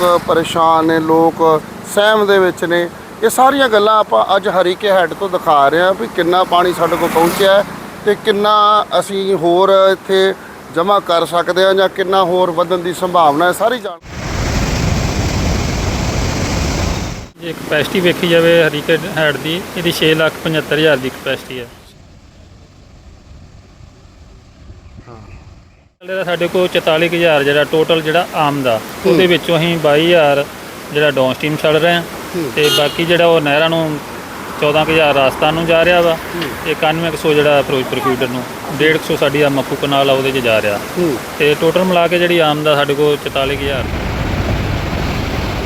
ਲੋਕ ਪਰੇਸ਼ਾਨ ਨੇ, ਲੋਕ ਸਹਿਮ ਦੇ ਵਿੱਚ ਨੇ। ਇਹ ਸਾਰੀਆਂ ਗੱਲਾਂ ਆਪਾਂ ਅੱਜ ਹਰੀਕੇ ਹੈੱਡ ਤੋਂ ਦਿਖਾ ਰਹੇ ਹਾਂ ਵੀ ਕਿੰਨਾ ਪਾਣੀ ਸਾਡੇ ਕੋਲ ਪਹੁੰਚਿਆ ਹੈ ਤੇ ਕਿੰਨਾ ਅਸੀਂ ਹੋਰ ਇੱਥੇ ਜਮ੍ਹਾਂ ਕਰ ਸਕਦੇ ਹਾਂ ਜਾਂ ਕਿੰਨਾ ਹੋਰ ਵਧਣ ਦੀ ਸੰਭਾਵਨਾ ਹੈ, ਸਾਰੀ ਜਾਣ ਜੇ ਕਪੈਸਿਟੀ ਵੇਖੀ ਜਾਵੇ ਹਰੀਕੇ ਹੈਡ ਦੀ, ਇਹਦੀ 6 ਲੱਖ 75 ਹਜ਼ਾਰ ਦੀ ਕਪੈਸਿਟੀ ਹੈ। ਚੱਲੇ ਦਾ ਸਾਡੇ ਕੋਲ 44000 ਜਿਹੜਾ ਟੋਟਲ ਜਿਹੜਾ ਆਮ ਦਾ ਉਹਦੇ ਵਿੱਚੋਂ ਅਸੀਂ 22000 ਜਿਹੜਾ ਡਾਊਨ ਸਟ੍ਰੀਮ ਛੱਡ ਰਹੇ ਹਾਂ। ਤੇ ਬਾਕੀ ਜਿਹੜਾ ਉਹ ਨਹਿਰਾਂ ਨੂੰ 14000 ਰਾਜਸਥਾਨ ਨੂੰ ਜਾ ਰਿਹਾ ਵਾ। ਤੇ 9100 ਜਿਹੜਾ ਫਿਰੋਜ਼ਪੁਰ ਫੀਡਰ ਨੂੰ 150 ਸਾਡੀ ਆ ਮੱਕੂ ਕਨਾਲ ਆ ਉਹਦੇ 'ਚ ਜਾ ਰਿਹਾ। ਤੇ ਟੋਟਲ ਮਿਲਾ ਕੇ ਜਿਹੜੀ ਆਮ ਦਾ ਸਾਡੇ ਕੋਲ 44000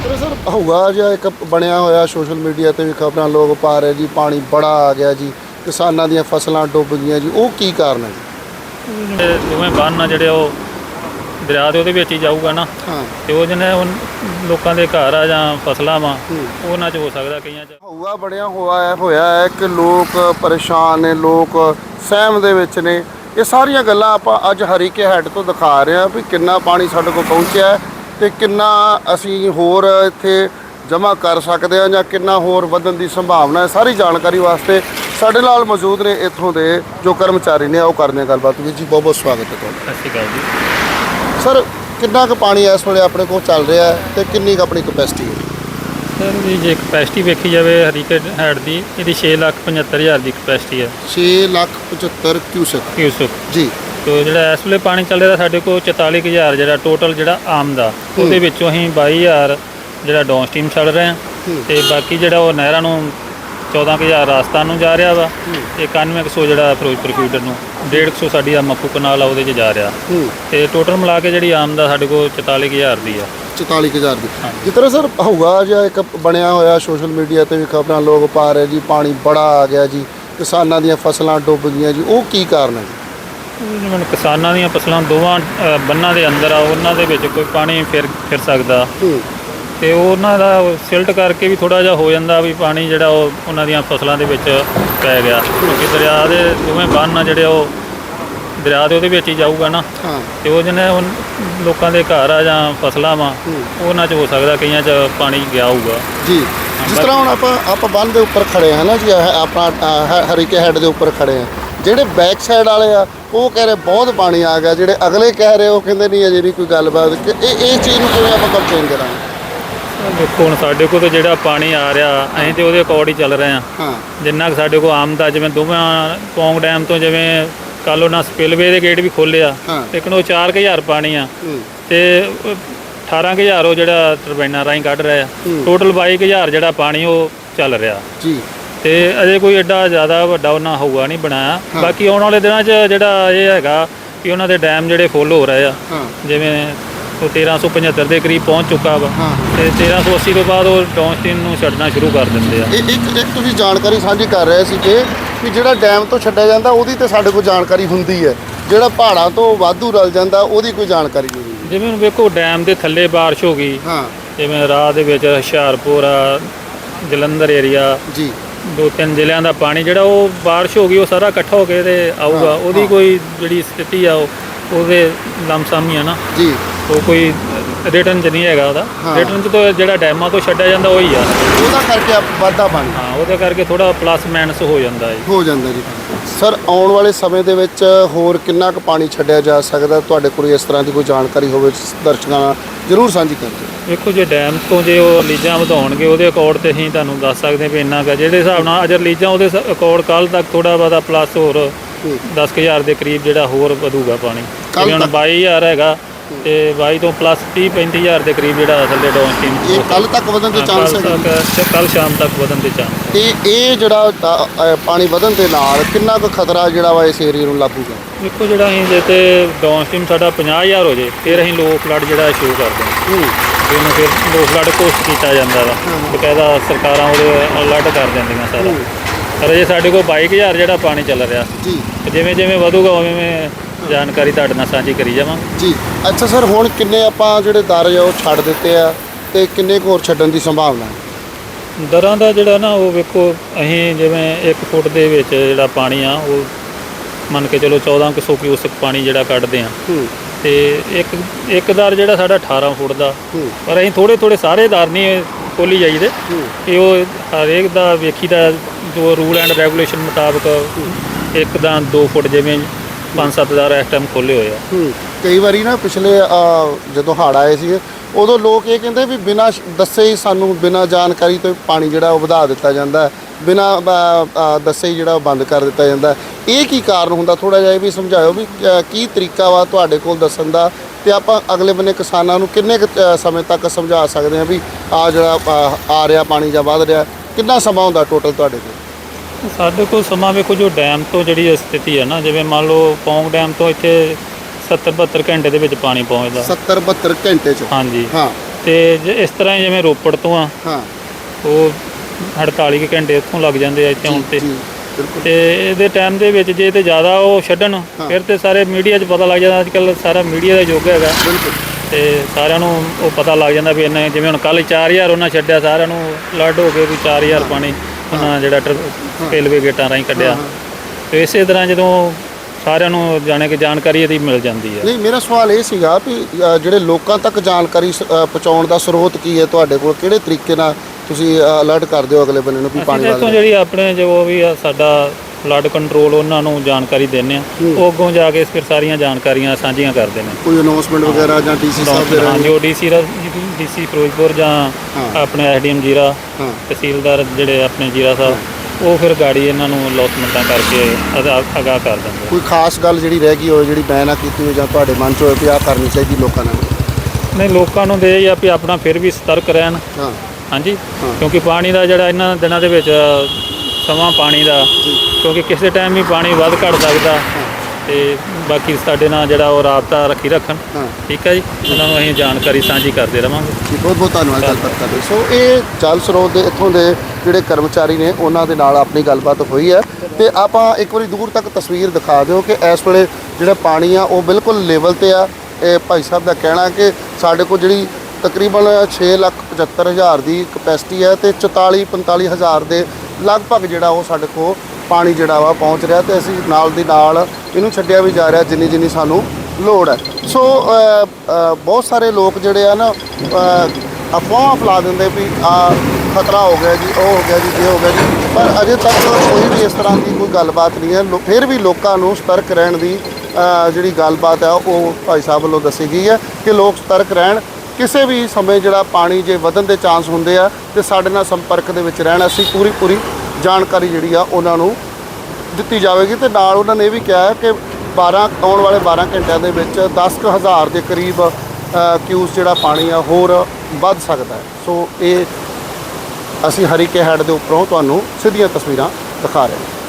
ਪਰ ਸਰ ਹਊਗਾ ਜਿਹਾ ਇੱਕ ਬਣਿਆ ਹੋਇਆ ਸੋਸ਼ਲ ਮੀਡੀਆ ਤੇ ਵੀ ਖਬਰਾਂ ਲੋਕ ਪਾ ਰਹੇ ਜੀ ਪਾਣੀ ਬੜਾ ਆ ਗਿਆ ਜੀ ਕਿਸਾਨਾਂ ਦੀਆਂ ਫਸਲਾਂ ਡੁੱਬ ਗਈਆਂ ਜੀ ਉਹ ਕੀ ਕਾਰਨ ਹੈ ਜੀ? ਇਹ ਦੋਵੇਂ ਬੰਨ ਆ ਜਿਹੜੇ ਉਹ ਦਰਿਆ ਦੇ ਉਹਦੇ ਵਿੱਚ ਹੀ ਜਾਊਗਾ ਨਾ ਹਾਂ। ਤੇ ਉਹ ਜਿਹਨੇ ਹੁਣ ਲੋਕਾਂ ਦੇ ਘਰ ਆ ਜਾਂ ਫਸਲਾਂ ਵਾ। ਉਹਨਾਂ 'ਚ ਹੋ ਸਕਦਾ ਕਈਆਂ 'ਚ। ਹਊਆ ਬਣਿਆ ਹੋਇਆ ਹੈ ਹੋਇਆ ਹੈ ਕਿ ਲੋਕ ਪਰੇਸ਼ਾਨ ਨੇ ਲੋਕ ਸਹਿਮ ਦੇ ਵਿੱਚ ਨੇ। ਇਹ ਸਾਰੀਆਂ ਗੱਲਾਂ ਆਪਾਂ ਅੱਜ ਹਰੀਕੇ ਹੈੱਡ ਤੋਂ ਦਿਖਾ ਰਹੇ ਹਾਂ ਵੀ ਕਿੰਨਾ ਪਾਣੀ ਸਾਡੇ ਕੋਲ ਪਹੁੰਚਿਆ ਹੈ ਤੇ ਕਿੰਨਾ ਅਸੀਂ ਹੋਰ ਇੱਥੇ ਜਮ੍ਹਾਂ ਕਰ ਸਕਦੇ ਹਾਂ ਜਾਂ ਕਿੰਨਾ ਹੋਰ ਵਧਣ ਦੀ ਸੰਭਾਵਨਾ ਹੈ। ਸਾਰੀ ਜਾਣਕਾਰੀ ਵਾਸਤੇ ਸਾਡੇ ਨਾਲ ਮੌਜੂਦ ਨੇ ਇੱਥੋਂ ਦੇ ਜੋ ਕਰਮਚਾਰੀ ਨੇ ਉਹ ਕਰਦੇ ਗੱਲਬਾਤ। ਵੀਰ ਜੀ ਬਹੁਤ ਬਹੁਤ ਸਵਾਗਤ ਹੈ ਤੁਹਾਡਾ। ਸਤਿ ਸ਼੍ਰੀ ਅਕਾਲ ਜੀ। ਸਰ ਕਿੰਨਾ ਕੁ ਪਾਣੀ ਇਸ ਵੇਲੇ ਆਪਣੇ ਕੋਲ ਚੱਲ ਰਿਹਾ ਹੈ ਤੇ ਕਿੰਨੀ ਕੁ ਆਪਣੀ ਕਪੈਸਿਟੀ ਹੈ? ਸਰ ਵੀ ਜੇ ਕਪੈਸਿਟੀ ਵੇਖੀ ਜਾਵੇ ਹਰੀਕੇ ਹੈਡ ਦੀ ਇਹਦੀ 6 ਲੱਖ 75 ਹਜ਼ਾਰ ਦੀ ਕਪੈਸਿਟੀ ਹੈ। 6 ਲੱਖ 75 ਕਿਊਸੈਕ ਕਿਊਸਕ ਜੀ। ਤੇ ਜਿਹੜਾ ਇਸ ਵੇਲੇ ਪਾਣੀ ਚੱਲ ਰਿਹਾ ਸਾਡੇ ਕੋਲ 44000 ਜਿਹੜਾ ਟੋਟਲ ਜਿਹੜਾ ਆਮ ਦਾ ਉਹਦੇ ਵਿੱਚੋਂ ਅਸੀਂ 22000 ਜਿਹੜਾ ਡਾਊਨ ਸਟ੍ਰੀਮ ਛੱਡ ਰਹੇ ਹੂੰ। ਤੇ ਬਾਕੀ ਜਿਹੜਾ ਉਹ ਨਹਿਰਾਂ ਨੂੰ 14000 ਰਾਜਸਥਾਨ ਨੂੰ ਜਾ ਰਿਹਾ ਵਾ। ਤੇ 9100 ਜਿਹੜਾ ਫਿਰੋਜ਼ਪੁਰ ਫੀਡਰ ਨੂੰ 150 ਸਾਡੀ ਆ ਮੱਕੂ ਕਨਾਲ ਆ ਉਹਦੇ 'ਚ ਜਾ ਰਿਹਾ। ਤੇ ਟੋਟਲ ਮਿਲਾ ਕੇ ਜਿਹੜੀ ਆਮ ਦਾ ਸਾਡੇ ਕੋਲ 44000 ਦੀ ਆ। 44000 ਦੀ। ਤਰ੍ਹਾਂ ਸਰ ਹਊਗਾ ਜਿਹਾ ਇੱਕ ਬਣਿਆ ਹੋਇਆ ਸੋਸ਼ਲ ਮੀਡੀਆ ਤੇ ਵੀ ਖਬਰਾਂ ਲੋਕ ਪਾ ਰਹੇ ਜੀ ਪਾਣੀ ਬੜਾ ਆ ਗਿਆ ਜੀ ਕਿਸਾਨਾਂ ਦੀਆਂ ਫਸਲਾਂ ਡੁੱਬ ਗਈਆਂ ਜੀ ਉਹ ਕੀ ਕਾਰਨ ਹੈ ਜੀ? ਜਿਵੇਂ ਕਿਸਾਨਾਂ ਦੀਆਂ ਫਸਲਾਂ ਦੋਵਾਂ ਬੰਨਾਂ ਦੇ ਅੰਦਰ ਆ ਉਹਨਾਂ ਦੇ ਵਿੱਚ ਕੋਈ ਪਾਣੀ ਫਿਰ ਫਿਰ ਸਕਦਾ। ਤੇ ਉਹਨਾਂ ਦਾ ਸਿਲਟ ਕਰਕੇ ਵੀ ਥੋੜਾ ਜਿਹਾ ਹੋ ਜਾਂਦਾ ਵੀ ਪਾਣੀ ਜਿਹੜਾ ਉਹ ਉਹਨਾਂ ਦੀਆਂ ਫਸਲਾਂ ਦੇ ਵਿੱਚ ਪੈ ਗਿਆ। ਕਿਉਂਕਿ ਦਰਿਆ ਦੇ ਦੋਵੇਂ ਬੰਨ ਆ ਜਿਹੜੇ ਉਹ ਦਰਿਆ ਦੇ ਉਹਦੇ ਵਿੱਚ ਹੀ ਜਾਊਗਾ ਨਾ। ਤੇ ਉਹ ਜਿਹਨੇ ਹੁਣ ਲੋਕਾਂ ਦੇ ਘਰ ਆ ਜਾਂ ਫਸਲਾਂ ਵਾ। ਉਹਨਾਂ 'ਚ ਹੋ ਸਕਦਾ ਕਈਆਂ 'ਚ ਪਾਣੀ ਗਿਆ ਹੋਊਗਾ। ਜੀ। ਜਿਸ ਤਰ੍ਹਾਂ ਹੁਣ ਆਪਾਂ ਆਪਾਂ ਬੰਨ ਦੇ ਉੱਪਰ ਖੜੇ ਹਾਂ ਨਾ ਜੀ ਆਪਣਾ ਹਰੀਕੇ ਹੈਡ ਦੇ ਉੱਪਰ ਖੜੇ ਹਾਂ। ਜਿਹੜੇ ਬੈਕ ਸਾਈਡ ਵਾਲੇ ਆ ਉਹ ਕਹਿ ਰਹੇ ਬਹੁਤ ਪਾਣੀ ਆ ਗਿਆ। ਜਿਹੜੇ ਅਗਲੇ ਕਹਿ ਰਹੇ ਉਹ ਕਹਿੰਦੇ ਨਹੀਂ ਅਜੇ ਨਹੀਂ ਕੋਈ ਗੱਲਬਾਤ ਇਹ ਇਹ ਚੀਜ਼ ਨੂੰ ਕਿਵੇਂ ਆਪਾਂ ਕੰਪਲੇਨ ਕਰਾਂਗੇ? ਦੇਖੋ ਹੁਣ ਸਾਡੇ ਕੋਲ ਤਾਂ ਜਿਹੜਾ ਪਾਣੀ ਆ ਰਿਹਾ ਅਸੀਂ ਤੇ ਉਹਦੇ ਅਕੋਰਡ ਹੀ ਚੱਲ ਰਹੇ ਹਾਂ। ਹਾਂ। ਜਿੰਨਾ ਕੁ ਸਾਡੇ ਕੋਲ ਆਮਦਾ ਜਿਵੇਂ ਦੋਵਾਂ ਪੌਂਗ ਡੈਮ ਤੋਂ ਜਿਵੇਂ ਕੱਲ ਉਹਨਾਂ ਸਪਿਲਵੇ ਦੇ ਗੇਟ ਵੀ ਖੋਲਿਆ ਹਾਂ। ਲੇਕਿਨ ਉਹ 4000 ਪਾਣੀ ਆ। ਤੇ ਉਹ 18000 ਉਹ ਜਿਹੜਾ ਟਰਬਾਈਨਾਂ ਰਾਹੀਂ ਕੱਢ ਰਿਹਾ। ਟੋਟਲ 22000 ਜਿਹੜਾ ਪਾਣੀ ਉਹ ਚੱਲ ਰਿਹਾ। ਜੀ। ਤੇ ਅਜੇ ਕੋਈ ਐਡਾ ਜ਼ਿਆਦਾ ਵੱਡਾ ਉਹਨਾਂ ਹੋਊਗਾ ਨਹੀਂ ਬਣਾਇਆ। ਬਾਕੀ ਆਉਣ ਵਾਲੇ ਦਿਨਾਂ 'ਚ ਜਿਹੜਾ ਇਹ ਹੈਗਾ ਕਿ ਉਹਨਾਂ ਦੇ ਡੈਮ ਜਿਹੜੇ ਫੁੱਲ ਹੋ ਰਹੇ ਆ। ਜਿਵੇਂ ਉਹ 1375 ਦੇ ਕਰੀਬ ਪਹੁੰਚ ਚੁੱਕਾ ਵਾ। ਹਾਂ ਤੇ 1380 ਤੋਂ ਬਾਅਦ ਉਹ ਡਾਊਨਸਟ੍ਰੀਮ ਨੂੰ ਛੱਡਣਾ ਸ਼ੁਰੂ ਕਰ ਦਿੰਦੇ ਆ। ਇਹ ਇੱਕ ਇੱਕ ਤੁਸੀਂ ਜਾਣਕਾਰੀ ਸਾਂਝੀ ਕਰ ਰਹੇ ਸੀ ਕਿ ਜਿਹੜਾ ਡੈਮ ਤੋਂ ਛੱਡਿਆ ਜਾਂਦਾ ਉਹਦੀ ਤੇ ਸਾਡੇ ਕੋਲ ਜਾਣਕਾਰੀ ਹੁੰਦੀ ਹੈ। ਜਿਹੜਾ ਪਹਾੜਾਂ ਤੋਂ ਵਾਧੂ ਰਲ ਜਾਂਦਾ ਉਹਦੀ ਕੋਈ ਜਾਣਕਾਰੀ ਨਹੀਂ ਹੁੰਦੀ। ਜਿਵੇਂ ਹੁਣ ਵੇਖੋ ਡੈਮ ਦੇ ਥੱਲੇ ਬਾਰਿਸ਼ ਹੋ ਗਈ। ਹਾਂ। ਜਿਵੇਂ ਰਾਹ ਦੇ ਵਿੱਚ ਹੁਸ਼ਿਆਰਪੁਰ ਆ ਜਲੰਧਰ ਏਰੀਆ ਜੀ। ਦੋ ਤਿੰਨ ਜ਼ਿਲ੍ਹਿਆਂ ਦਾ ਪਾਣੀ ਜਿਹੜਾ ਉਹ ਬਾਰਿਸ਼ ਹੋ ਗਈ ਉਹ ਸਾਰਾ ਇਕੱਠਾ ਹੋ ਕੇ ਤੇ ਆਊਗਾ। ਹਾਂ, ਉਹਦੀ ਹਾਂ। ਕੋਈ ਜਿਹੜੀ ਸਥਿਤੀ ਆ ਉਹ ਉਹਦੇ ਲਮਸਮ ਹੀ ਆ ਨਾ। ਜੀ। ਉਹ ਕੋਈ ਰਿਟਰਨ 'ਚ ਨਹੀਂ ਹੈਗਾ ਉਹਦਾ। ਹਾਂ। ਰਿਟਰਨ 'ਚ ਤਾਂ ਜਿਹੜਾ ਡੈਮਾਂ ਤੋਂ ਛੱਡਿਆ ਜਾਂਦਾ ਉਹੀ ਆ। ਉਹਦਾ ਕਰਕੇ ਆਪ ਵਾਧਾ ਪਾਣੀ ਹਾਂ ਉਹਦੇ ਕਰਕੇ ਥੋੜਾ ਪਲੱਸ ਮਾਈਨਸ ਹੋ ਜਾਂਦਾ ਹੈ ਹੋ ਜਾਂਦਾ ਜੀ। ਸਰ ਆਉਣ ਵਾਲੇ ਸਮੇਂ ਦੇ ਵਿੱਚ ਹੋਰ ਕਿੰਨਾ ਕੁ ਪਾਣੀ ਛੱਡਿਆ ਜਾ ਸਕਦਾ? ਤੁਹਾਡੇ ਕੋਲ ਇਸ ਤਰ੍ਹਾਂ ਦੀ ਕੋਈ ਜਾਣਕਾਰੀ ਹੋਵੇ ਦਰਸ਼ਕਾਂ ਨਾਲ ਜਰੂਰ ਸਾਂਝੀ ਕਰ ਦਿਓ। ਵੇਖੋ ਜੇ ਡੈਮ ਤੋਂ ਜੇ ਉਹ ਲੀਜਾਂ ਵਧਾਉਣਗੇ ਉਹਦੇ ਅਕੋਰਡ ਤੇ ਅਸੀਂ ਤੁਹਾਨੂੰ ਦੱਸ ਸਕਦੇ ਹਾਂ ਵੀ ਇੰਨਾ ਕੁ ਜਿਹੜੇ ਹਿਸਾਬ ਨਾਲ ਅਜਰ ਲੀਜਾਂ ਉਹਦੇ ਅਕੋਰਡ ਕੱਲ ਤੱਕ ਥੋੜਾ ਬਹੁਤਾ ਪਲੱਸ ਹੋਰ ਹੂੰ। 10000 ਦੇ ਕਰੀਬ ਜਿਹੜਾ ਹੋਰ ਵਧੂਗਾ ਪਾਣੀ। ਕੱਲ੍ਹ ਜਿਵੇਂ ਹੁਣ ਤੱਕ? 22000 ਹੈਗਾ ਤੇ 22 ਤੋਂ ਪਲੱਸ 30 35000 ਦੇ ਕਰੀਬ ਜਿਹੜਾ ਥੱਲੇ ਡਾਊਨ ਸਟ੍ਰੀਮ ਇਹ ਕੱਲ ਤੱਕ ਵਧਣ ਦੇ ਚਾਂਸ ਹੈ ਕੱਲ ਸ਼ਾਮ ਤੱਕ ਵਧਣ ਦੇ ਚਾਂਸ ਤੇ ਇਹ ਜਿਹੜਾ ਅ, ਪਾਣੀ ਵਧਣ ਦੇ ਨਾਲ ਕਿੰਨਾ ਕੁ ਖਤਰਾ ਜਿਹੜਾ ਵਾ ਇਸ ਏਰੀਆ ਨੂੰ ਲਾਗੂਗਾ ਵੇਖੋ ਜਿਹੜਾ ਅਸੀਂ ਜੇ ਤੇ ਡਾਊਨ ਸਟ੍ਰੀਮ ਸਾਡਾ 50000 ਹੋ ਜੇ ਫਿਰ ਅਸੀਂ ਲੋ ਫਲੱਡ ਜਿਹੜਾ ਸ਼ੁਰੂ ਕਰਦੇ ਹਾਂ। ਜਿਹਨੂੰ ਫਿਰ ਲੋ ਫਲੱਡ ਕੋਸਟ ਕੀਤਾ ਜਾਂਦਾ ਵਾ ਬਕਾਇਦਾ ਸਰਕਾਰਾਂ ਉਹਦੇ ਅਲਰਟ ਕਰ ਦਿੰਦੀਆਂ ਸਾਰਾ। ਪਰ ਅਜੇ ਸਾਡੇ ਕੋਲ 22000 ਜਿਹੜਾ ਪਾਣੀ ਚੱਲ ਰਿਹਾ। ਜੀ। ਤੇ ਜਿਵੇਂ ਜਿਵੇਂ ਵਧੂਗਾ ਉਵੇਂ ਉਵੇਂ ਜਾਣਕਾਰੀ ਤੁਹਾਡੇ ਨਾਲ ਸਾਂਝੀ ਕਰੀ ਜਾਵਾਂ। ਜੀ ਅੱਛਾ ਸਰ ਹੁਣ ਕਿੰਨੇ ਆਪਾਂ ਜਿਹੜੇ ਦਰ ਆ ਉਹ ਛੱਡ ਦਿੱਤੇ ਆ ਤੇ ਕਿੰਨੇ ਕੁ ਹੋਰ ਛੱਡਣ ਦੀ ਸੰਭਾਵਨਾ ਹੈ? ਦਰਾਂ ਦਾ ਜਿਹੜਾ ਨਾ ਉਹ ਵੇਖੋ ਅਸੀਂ ਜਿਵੇਂ 1 ਫੁੱਟ ਦੇ ਵਿੱਚ ਜਿਹੜਾ ਪਾਣੀ ਆ ਉਹ ਮੰਨ ਕੇ ਚਲੋ 14 ਕੁ ਸੌ ਕਿਊਸਕ ਪਾਣੀ ਜਿਹੜਾ ਕੱਢਦੇ ਆ। ਹੂੰ। ਤੇ ਇੱਕ ਇੱਕ ਦਰ ਜਿਹੜਾ ਸਾਡਾ 18 ਫੁੱਟ ਦਾ। ਹੂੰ। ਪਰ ਅਸੀਂ ਥੋੜੇ ਥੋੜੇ ਸਾਰੇ ਦਰ ਨਹੀਂ ਖੋਲੀ ਜਾਈਦੇ। ਹੂੰ। ਕਿ ਉਹ ਹਰੇਕ ਦਾ ਵੇਖੀਦਾ ਜੋ ਰੂਲ ਐਂਡ ਰੈਗੂਲੇਸ਼ਨ ਮੁਤਾਬਕ ਇੱਕ ਦਾ 2 ਫੁੱਟ ਜਿਵੇਂ 5-7 ਦਰ ਇਸ ਟਾਈਮ ਖੋਲੇ ਹੋਏ ਆ। ਹੂੰ ਕਈ ਵਾਰੀ ਨਾ ਪਿਛਲੇ ਅ, ਜਦੋਂ ਹੜ੍ਹ ਆਏ ਸੀ ਉਦੋਂ ਲੋਕ ਇਹ ਕਹਿੰਦੇ ਵੀ ਬਿਨਾਂ ਸ਼- ਦੱਸੇ ਹੀ ਸਾਨੂੰ ਬਿਨਾਂ ਜਾਣਕਾਰੀ ਤੋਂ ਹੀ ਪਾਣੀ ਜਿਹੜਾ ਉਹ ਵਧਾ ਦਿੱਤਾ ਜਾਂਦਾ ਹੈ ਬਿਨਾਂ ਅ, ਅ, ਦੱਸੇ ਹੀ ਜਿਹੜਾ ਉਹ ਬੰਦ ਕਰ ਦਿੱਤਾ ਜਾਂਦਾ ਹੈ। ਇਹ ਕੀ ਕਾਰਨ ਹੁੰਦਾ? ਥੋੜਾ ਜਿਹਾ ਇਹ ਵੀ ਸਮਝਾਇਓ ਵੀ ਅ, ਕੀ ਤਰੀਕਾ ਵਾ ਤੁਹਾਡੇ ਕੋਲ ਦੱਸਣ ਦਾ? ਤੇ ਆਪਾਂ ਅਗਲੇ ਬੰਨੇ ਕਿਸਾਨਾਂ ਨੂੰ ਕਿੰਨੇ ਕੁ, ਅ, ਸਮੇਂ ਤੱਕ ਸਮਝਾ ਸਕਦੇ ਹਾਂ ਵੀ ਆ ਜਿਹੜਾ ਅ, ਆ ਰਿਹਾ ਪਾਣੀ ਜਾਂ ਵੱਧ ਰਿਹਾ ਕਿੰਨਾ ਸਮਾਂ ਹੁੰਦਾ ਟੋਟਲ ਤੁਹਾਡੇ ਕੋਲ? ਸਾਡੇ ਕੋਲ ਸਮਾਂ ਵੇਖੋ ਜੋ ਡੈਮ ਤੋਂ ਜਿਹੜੀ ਸਥਿਤੀ ਹੈ ਨਾ ਜਿਵੇਂ ਮੰਨ ਲਓ ਪੌਂਗ ਡੈਮ ਤੋਂ ਇੱਥੇ 70-72 ਘੰਟੇ ਦੇ ਵਿੱਚ ਪਾਣੀ ਪਹੁੰਚਦਾ। 70 72 ਘੰਟੇ ਚ। ਹਾਂਜੀ। ਹਾਂ। ਤੇ ਜੇ ਇਸ ਤਰ੍ਹਾਂ ਹੀ ਜਿਵੇਂ ਰੋਪੜ ਤੋਂ ਆ ਹਾਂ। ਉਹ 48 ਕੁ ਘੰਟੇ ਉੱਥੋਂ ਲੱਗ ਜਾਂਦੇ ਆ ਇੱਥੇ ਆਉਣ ਤੇ। ਤੇ ਇਹਦੇ ਟਾਈਮ ਦੇ ਵਿੱਚ ਜੇ ਤੇ ਜ਼ਿਆਦਾ ਉਹ ਛੱਡਣ। ਫਿਰ ਤੇ ਸਾਰੇ ਮੀਡੀਆ 'ਚ ਪਤਾ ਲੱਗ ਜਾਂਦਾ ਅੱਜ ਕੱਲ ਸਾਰਾ ਮੀਡੀਆ ਦਾ ਯੁੱਗ ਹੈਗਾ। ਬਿਲਕੁਲ। ਤੇ ਸਾਰਿਆਂ ਨੂੰ ਉਹ ਪਤਾ ਲੱਗ ਜਾਂਦਾ ਵੀ ਇਹਨੇ ਜਿਵੇਂ ਹੁਣ ਕੱਲ 4000 ਉਹਨਾਂ ਛੱਡਿਆ ਸਾਰਿਆਂ ਨੂੰ ਲੱਡ ਹੋ ਗਏ ਵੀ 4000 ਪਾਣੀ। ਉਹਨਾਂ ਜਿਹੜਾ ਰੇਲਵੇ ਗੇਟਾਂ ਰਾਹੀਂ ਕੱਢਿਆ। ਤੇ ਇਸੇ ਤਰ੍ਹਾਂ ਜਦੋਂ ਸਾਰਿਆਂ ਨੂੰ ਜਾਣੇ ਕਿ ਜਾਣਕਾਰੀ ਇਹਦੀ ਮਿਲ ਜਾਂਦੀ ਹੈ। ਨਹੀਂ ਮੇਰਾ ਸਵਾਲ ਇਹ ਸੀਗਾ ਵੀ ਅ, ਜਿਹੜੇ ਲੋਕਾਂ ਤੱਕ ਜਾਣਕਾਰੀ ਸ- ਅ, ਪਹੁੰਚਾਉਣ ਦਾ ਸਰੋਤ ਕੀ ਹੈ ਤੁਹਾਡੇ ਕੋਲ? ਕਿਹੜੇ ਤਰੀਕੇ ਨਾਲ ਤੁਸੀਂ ਅਲਰਟ ਕਰਦੇ ਹੋ ਅਗਲੇ ਬੰਦੇ ਨੂੰ ਵੀ ਅਸੀਂ ਪਾਣੀ ਤਾਂ ਵੱਧ ਇੱਥੋਂ ਰਿਹਾ ਜਿਹੜੀ ਆਪਣੇ ਜੋ ਵੀ ਆ ਸਾਡਾ ਫਲੱਡ ਕੰਟਰੋਲ ਉਹਨਾਂ ਨੂੰ ਜਾਣਕਾਰੀ ਦਿੰਦੇ ਆ। ਉਹ ਅੱਗੋਂ ਜਾ ਕੇ ਫਿਰ ਸਾਰੀਆਂ ਜਾਣਕਾਰੀਆਂ ਸਾਂਝੀਆਂ ਕਰਦੇ ਨੇ। ਕੋਈ ਅਨਾਉਂਸਮੈਂਟ ਵਗੈਰਾ ਜਾਂ ਡੀਸੀ ਸਾਹਿਬ ਦੇ ਰਾਹੀਂ? ਜੋ ਡੀਸੀ ਡੀਸੀ ਫਿਰੋਜ਼ਪੁਰ ਜਾਂ। ਆਪਣੇ ਐਸਡੀਐਮ ਜੀਰਾ ਤਹਿਸੀਲਦਾਰ ਜਿਹੜੇ ਆਪਣੇ ਜੀਰਾ ਸਾਹਿਬ ਉਹ ਫਿਰ ਗਾੜੀ ਇਹਨਾਂ ਨੂੰ ਅਲੌਟਮੈਂਟਾਂ ਕਰਕੇ ਅਗਾ- ਅਗਾਹ ਕਰ ਦਿੰਦੇ ਕੋਈ ਖਾਸ ਗੱਲ ਜਿਹੜੀ ਰਹਿ ਗਈ ਹੋਵੇ ਜਿਹੜੀ ਮੈਂ ਨਾ ਕੀਤੀ ਹੋਵੇ ਜਾਂ ਤੁਹਾਡੇ ਮਨ 'ਚ ਹੋਵੇ ਵੀ ਆਹ ਕਰਨੀ ਚਾਹੀਦੀ ਲੋਕਾਂ ਨਾਲ? ਨਹੀਂ ਲੋਕਾਂ ਨੂੰ ਦੇ ਆ ਵੀ ਆਪਣਾ ਫਿਰ ਵੀ ਸਤਰਕ ਰਹਿਣ। ਹਾਂ। ਹਾਂਜੀ। ਕਿਉਂਕਿ ਪਾਣੀ ਦਾ ਜਿਹੜਾ ਇਹਨਾਂ ਦਿਨਾਂ ਦੇ ਵਿੱਚ ਸਮਾਂ ਪਾਣੀ ਦਾ ਕਿਉਂਕਿ ਕਿਸੇ ਟਾਈਮ ਵੀ ਪਾਣੀ ਵੱਧ ਘਟ ਸਕਦਾ ਤੇ ਬਾਕੀ ਸਾਡੇ ਨਾਲ ਜਿਹੜਾ ਉਹ ਰਾਬਤਾ ਰੱਖੀ ਰੱਖਣ। ਠੀਕ ਹੈ ਜੀ? ਉਹਨਾਂ ਨੂੰ ਅਸੀਂ ਜਾਣਕਾਰੀ ਸਾਂਝੀ ਕਰਦੇ ਰਵਾਂਗੇ। ਜੀ ਬਹੁਤ ਬਹੁਤ ਧੰਨਵਾਦ ਗੱਲਬਾਤ ਕਰਦੇ ਸੋ ਇਹ ਜਲ ਸਰੋਤ ਦੇ ਇੱਥੋਂ ਦੇ ਜਿਹੜੇ ਕਰਮਚਾਰੀ ਨੇ ਉਹਨਾਂ ਦੇ ਨਾਲ ਆਪਣੀ ਗੱਲਬਾਤ ਹੋਈ ਹੈ। ਤੇ ਆਪਾਂ ਇੱਕ ਵਾਰੀ ਦੂਰ ਤੱਕ ਤਸਵੀਰ ਦਿਖਾ ਦਿਓ ਕਿ ਇਸ ਵੇਲੇ ਜਿਹੜਾ ਪਾਣੀ ਆ ਉਹ ਬਿਲਕੁਲ ਲੈਵਲ ਤੇ ਆ। ਇਹ ਭਾਈ ਸਾਹਿਬ ਦਾ ਕਹਿਣਾ ਕਿ ਸਾਡੇ ਕੋਲ ਜਿਹੜੀ ਤਕਰੀਬਨ 6 ਲੱਖ 75 ਹਜ਼ਾਰ ਦੀ ਕਪੈਸਿਟੀ ਹੈ ਤੇ 44 45 ਹਜ਼ਾਰ ਦੇ ਲਗਭਗ ਜਿਹੜਾ ਉਹ ਸਾਡੇ ਕੋਲ ਪਾਣੀ ਜਿਹੜਾ ਵਾ ਪਹੁੰਚ ਰਿਹਾ ਤੇ ਅਸੀਂ ਨਾਲ ਦੀ ਨਾਲ ਇਹਨੂੰ ਛੱਡਿਆ ਵੀ ਜਾ ਰਿਹਾ ਜਿੰਨੀ ਜਿੰਨੀ ਸਾਨੂੰ ਲੋੜ ਹੈ। ਸੋ ਬਹੁਤ ਸਾਰੇ ਲੋਕ ਜਿਹੜੇ ਆ ਨਾ ਅ, ਅਫਵਾਹਾਂ ਫੈਲਾ ਦਿੰਦੇ ਵੀ ਆ ਖਤਰਾ ਹੋ ਗਿਆ ਜੀ ਉਹ ਹੋ ਗਿਆ ਜੀ ਇਹ ਹੋ ਗਿਆ ਜੀ। ਪਰ ਅਜੇ ਤੱਕ ਕੋਈ ਵੀ ਇਸ ਤਰ੍ਹਾਂ ਦੀ ਕੋਈ ਗੱਲਬਾਤ ਨਹੀਂ ਹੈ। ਲੋ- ਫਿਰ ਵੀ ਲੋਕਾਂ ਨੂੰ ਸਤਰਕ ਰਹਿਣ ਦੀ ਜਿਹੜੀ ਗੱਲਬਾਤ ਹੈ ਉਹ ਭਾਈ ਸਾਹਿਬ ਵੱਲੋਂ ਦੱਸੀ ਗਈ ਹੈ ਕਿ ਲੋਕ ਸਤਰਕ ਰਹਿਣ। ਕਿਸੇ ਵੀ ਸਮੇਂ ਜਿਹੜਾ ਪਾਣੀ ਜੇ ਵਧਣ ਦੇ ਚਾਂਸ ਹੁੰਦੇ ਆ ਤੇ ਸਾਡੇ ਨਾਲ ਸੰਪਰਕ ਦੇ ਵਿੱਚ ਰਹਿਣ ਅਸੀਂ ਪੂਰੀ ਪੂਰੀ ਜਾਣਕਾਰੀ ਜਿਹੜੀ ਆ ਉਹਨਾਂ ਨੂੰ ਦਿੱਤੀ ਜਾਵੇਗੀ ਤੇ ਨਾਲ ਉਹਨਾਂ ਨੇ ਇਹ ਵੀ ਕਿਹਾ ਕਿ 12 ਆਉਣ ਵਾਲੇ 12 ਘੰਟਿਆਂ ਦੇ ਵਿੱਚ 10000 ਦੇ ਕਰੀਬ ਅ, ਕਿਊਸ ਜਿਹੜਾ ਪਾਣੀ ਆ ਹੋਰ ਵੱਧ ਸਕਦਾ ਹੈ। ਸੋ ਇਹ ਅਸੀਂ ਹਰੀਕੇ ਹੈਡ ਦੇ ਉੱਪਰੋਂ ਤੁਹਾਨੂੰ ਸਿੱਧੀਆਂ ਤਸਵੀਰਾਂ ਦਿਖਾ ਰਹੇ ਹਾਂ।